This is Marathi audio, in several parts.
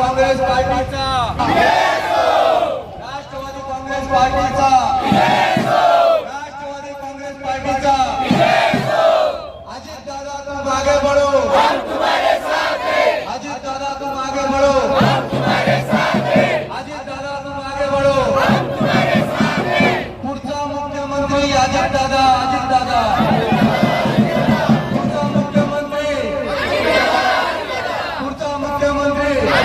काँग्रेस पार्टीचा. राष्ट्रवादी काँग्रेस पार्टीचा. राष्ट्रवादी काँग्रेस पार्टीचा. अजित दादा तू मागे पडो अजित दादा तू मागे पडो अजित दादा तू मागे पडो पुढचा मुख्यमंत्री अजित दादा अजित दादा.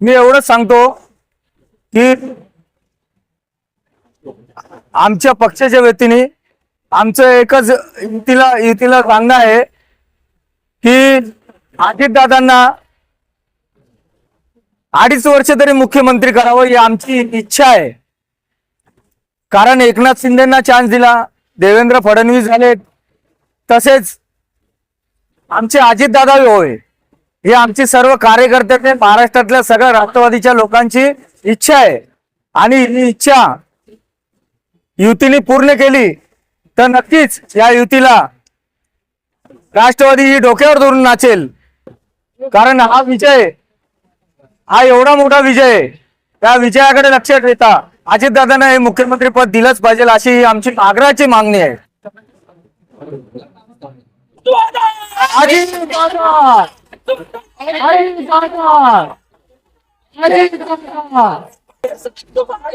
मी एवढंच सांगतो की आमच्या पक्षाच्या व्यक्तीने आमचं एकच युतीला युतीला सांगणं आहे की अजितदादांना अडीच वर्ष तरी मुख्यमंत्री करावं ही आमची इच्छा आहे. कारण एकनाथ शिंदेना चान्स दिला देवेंद्र फडणवीस झाले तसेच आमचे अजितदादा होय. ही आमची सर्व कार्यकर्त्यांनी महाराष्ट्रातल्या सगळ्या राष्ट्रवादीच्या लोकांची इच्छा आहे. आणि ही इच्छा युतीने पूर्ण केली तर नक्कीच या युतीला राष्ट्रवादी ही डोक्यावर धरून नाचेल. कारण हा विजय हा एवढा मोठा विजय त्या विजयाकडे लक्ष ठेवता अजितदादांना हे मुख्यमंत्री पद दिलंच पाहिजे अशी ही आमची आग्रहाची मागणी आहे. अजितदादा! अजितदादा! अजितदादा!